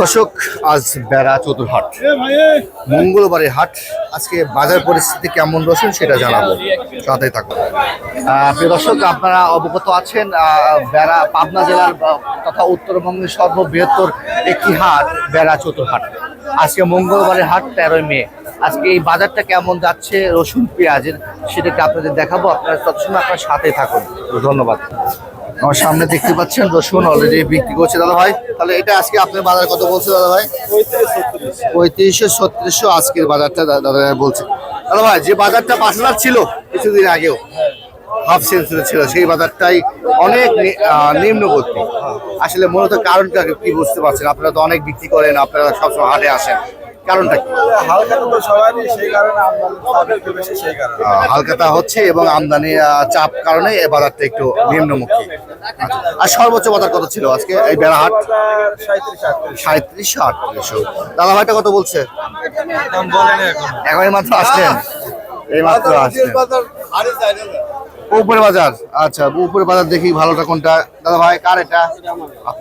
দর্শক, আজ বেড়া চতুর্হাট মঙ্গলবারের হাট, আজকে বাজার পরিস্থিতি কেমন রয়েছেন সেটা জানাব। সাথে থাকুন। প্রিয় দর্শক, আপনারা অবগত আছেন বেড়া পাবনা জেলার তথা উত্তরবঙ্গের সর্ববৃহত্তর একটি হাট, বেড়া চতুর্হাট আজকে মঙ্গলবারের হাট, তেরোই মে। আজকে এই বাজারটা কেমন যাচ্ছে, রসুন পেঁয়াজের, সেটাকে আপনাদের দেখাবো। আপনারা তৎসময় আপনার সাথে থাকুন। ধন্যবাদ। আমার সামনে দেখতে পাচ্ছেন রসুন অলরেডি বিক্রি করছে দাদা ভাই। তাহলে এটা আজকে আপনার বাজার কত বলছে দাদা ভাই? পঁয়ত্রিশশো ছত্রিশশো আজকের বাজারটা দাদা ভাই বলছে। দাদা ভাই যে বাজারটা পাঁচ হাজার ছিল কিছুদিন আগেও হাফ সেঞ্চুরি ছিল সেই বাজারটাই অনেক নি- আহ, নিম্নগতি আসলে মূলত কারণটা কি বুঝতে পারছেন? আপনারা তো অনেক বিক্রি করেন আপনারা সবসময় হাটে আসেন। কারণটা কি? হালকাতা হচ্ছে এবং আমদানি চাপ কারণে এই বাজারটা একটু নিম্নমুখী। আচ্ছা। আর সর্বোচ্চ বাজার কত ছিল আজকে? এই বেড়াহাট সাঁত্রিশশো আটত্রিশশো দাদা ভাইটা কত বলছে? এখন মাত্র আসলেন? এই মাত্র আসলেন। উপরে বাজার আচ্ছা উপরে বাজার দেখি ভালোটা কোনটা। দাদা ভাই কার এটা?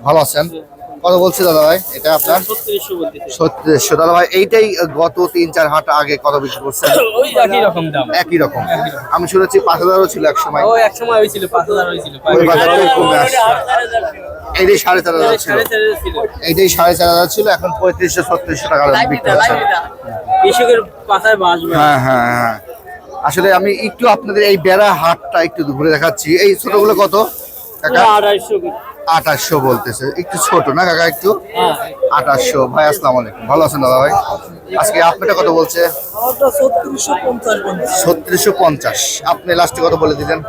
ভালো আছেন? কত বলছে দাদা ভাই এটা আপনার? ছত্রিশশো দাদা ভাই এইটাই গত তিন চার হাট আগে কত বিক্রি করছেন? ওই একই রকম দাম। একই রকম। আমি শুনেছি পাঁচ হাজারও ছিল এক সময় ও এক সময় হয়েছিল পাঁচ হাজার হয়েছিল। কমে আসছে। এইটাই সাড়ে চার হাজার ছিল। সাড়ে চার এইটাই সাড়ে চার হাজার ছিল। এখন পঁয়ত্রিশশো ছত্রিশশো টাকা বিক্রি হচ্ছে। হ্যাঁ হ্যাঁ হ্যাঁ। আসলে আমি একটু আপনাদের এই বেড়া হাটটা একটু ঘুরে দেখাচ্ছি। এই ছোটগুলো কত? কাকা? আড়াইশো। আঠাশশো বলতেছে। একটু ছোট না কাকা একটু? হ্যাঁ। আঠাশশো। ভাই আসসালামু আলাইকুম। ভালো আছেন দাদা ভাই? আজকে আপনারটা কত বলছে? ছত্রিশশো পঞ্চাশ আপনি লাস্টে কত বলে দিলেন?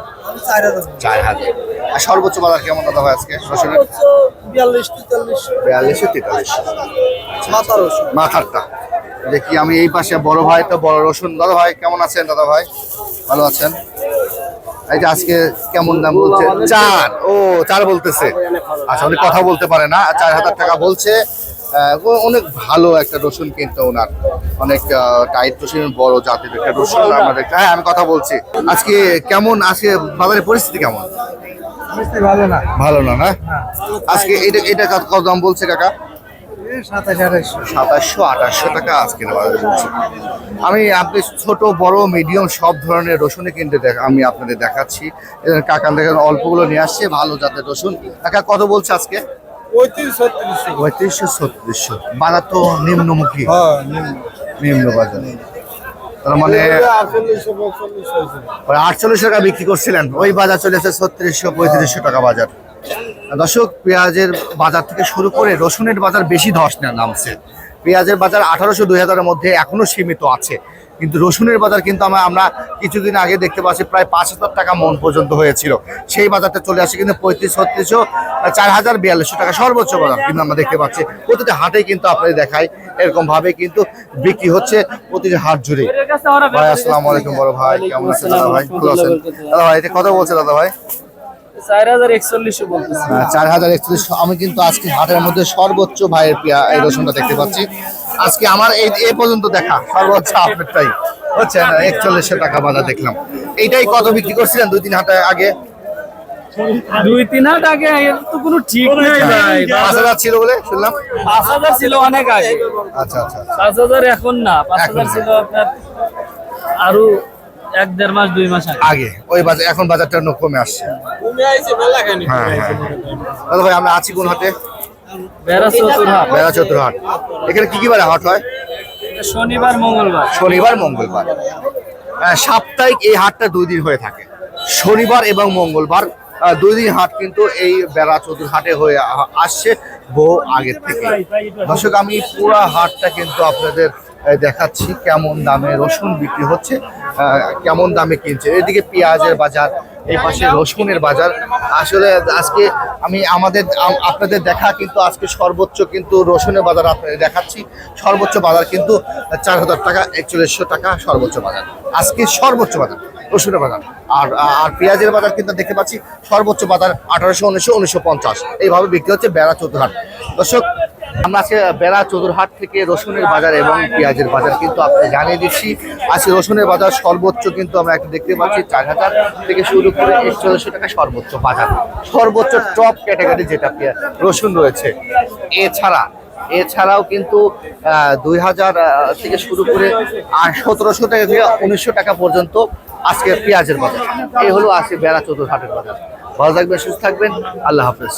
চার হাজার আর সর্বোচ্চ বাজার কেমন দাদা ভাই আজকে? রসুনের? বিয়াল্লিশ বিয়াল্লিশশো তেতাল্লিশশো মাথারটা। দেখি আমি এই পাশে বড় ভাই তো বড় রসুন। দাদা ভাই কেমন আছেন দাদা ভাই? ভালো আছেন? যে আজকে কেমন দাম বলছে? চার। ও চার বলতেছে। আচ্ছা উনি কথা বলতে পারে না। চার হাজার টাকা বলছে। অনেক ভালো একটা রসুন কিন্তু ওনার। অনেক টাইট রসুন বড় জাতের একটা রসুন আমাদের হ্যাঁ আমি কথা বলছি। আজকে কেমন? আজকে বাজারের পরিস্থিতি কেমন? ভালো না। ভালো না না? আজকে এটা এটা কত দাম বলছে কাকা? সাতাশশো আঠাশশো টাকা আজকের বাজারে বলছে আমি আপনি ছোট বড় মিডিয়াম সব ধরনের রসুনে কিনতে দেখ আমি আপনাদের দেখাচ্ছি। কাকান দেখেন অল্পগুলো নিয়ে আসছে ভালো জাতের রসুন। কাকা কত বলছে আজকে? পঁয়ত্রিশশো ছত্রিশশো বাজার তো নিম্নমুখী। হ্যাঁ নিম্ন। বাজার। তার মানে আটচল্লিশ টাকা বিক্রি করছিলেন। ওই বাজার চলে চলেছে ছত্রিশশো পঁয়ত্রিশশো টাকা বাজার। দর্শক, পেঁয়াজের বাজার থেকে শুরু করে রসুনের বাজার বেশি ধস নামছে। পেঁয়াজের বাজার আঠারোশো দুই হাজারের মধ্যে এখনও সীমিত আছে। কিন্তু রসুনের বাজার কিন্তু আমরা আমরা কিছুদিন আগে দেখতে পাচ্ছি, প্রায় পাঁচ হাজার টাকা মন পর্যন্ত হয়েছিল। সেই বাজারটা চলে আসে কিন্তু পঁয়ত্রিশ, ছত্রিশশো, চার হাজার বিয়াল্লিশশো টাকা সর্বোচ্চ বাজার কিন্তু আমরা দেখতে পাচ্ছি। প্রতিটা হাটে কিন্তু আপনাদের দেখাই, এরকম ভাবে কিন্তু বিক্রি হচ্ছে প্রতিটা হাট জুড়ে। ভাই, আসসালামু আলাইকুম বড় ভাই, কেমন আছেন দাদা ভাই? ভালো আছেন? দাদা ভাই এটা কথা বলছে দাদা ভাই? চার হাজার একচল্লিশ। আমি কিন্তু আজকে হাটের মধ্যে সর্বোচ্চ ভাইয়ের পিয়া এই রসুনটা দেখতে পাচ্ছি। আজকে আমার এই এ পর্যন্ত দেখা সর্বোচ্চ আপনারটাই হচ্ছে একচল্লিশশো টাকা বাজার দেখলাম। এইটাই কত বিক্রি করছিলেন দুই তিন হাটে আগে? দুই তিন হাট আগে তো কোনো ঠিক নেই ভাই। পাঁচ হাজার ছিল বলে শুনলাম। পাঁচ হাজার ছিল অনেক আগে। আচ্ছা আচ্ছা। পাঁচ হাজার এখন না পাঁচ হাজার ছিল আপনার আরও এক দেড় মাস দুই মাস আগে। ওই বাজার এখন বাজারটা কমে আসছে। হ্যাঁ হ্যাঁ। দাদা ভাই আমরা আছি কোন হাটে? বেড়া চতুর হাট বেড়া চতুর হাট এখানে কি কি বারে হাট হয়? শনিবার মঙ্গলবার। শনিবার মঙ্গলবার। সাপ্তাহিক এই হাটটা দুই দিন হয়ে থাকে। শনিবার এবং মঙ্গলবার দুই দিন হাট কিন্তু এই বেড়া চতুর হাটে হয়ে আসছে বহু আগের থেকে। দর্শক আমি পুরো হাটটা কিন্তু আপনাদের দেখাচ্ছি কেমন দামে রসুন বিক্রি হচ্ছে কেমন দামে কিনছে। এদিকে পেঁয়াজের বাজার, এই পাশে রসুনের বাজার। আসলে আজকে আমি আমাদের আপনাদের দেখা কিন্তু আজকে সর্বোচ্চ কিন্তু রসুনের বাজার আপনাদের দেখাচ্ছি। সর্বোচ্চ বাজার কিন্তু চার হাজার টাকা, একচল্লিশশো টাকা সর্বোচ্চ বাজার। আজকে সর্বোচ্চ বাজার, রসুনের বাজার। আর আর পেঁয়াজের বাজার কিন্তু দেখতে পাচ্ছি, সর্বোচ্চ বাজার আঠারোশো, উনিশশো উনিশশো পঞ্চাশ। এইভাবে বিক্রি হচ্ছে বেড়া চতুর্হাট দর্শক আমরা আজকে বেড়া চতুরহাট থেকে রসুনের বাজার এবং পেঁয়াজের বাজার কিন্তু আপনি জানিয়ে দিচ্ছি। আজকে রসুনের বাজার সর্বোচ্চ কিন্তু আমরা একটা দেখতে পাচ্ছি, চার হাজার থেকে শুরু করে একচল্লিশশো টাকা সর্বোচ্চ বাজার। সর্বোচ্চ টপ ক্যাটাগরি যেটা রসুন রয়েছে। এছাড়া, এছাড়াও কিন্তু দুই হাজার থেকে শুরু করে সতেরোশো টাকা থেকে উনিশশো টাকা পর্যন্ত আজকে পেঁয়াজের বাজার। এই হলো আজকে বেড়া চতুর্হাটের বাজার। ভালো থাকবেন, সুস্থ থাকবেন। আল্লাহ হাফেজ।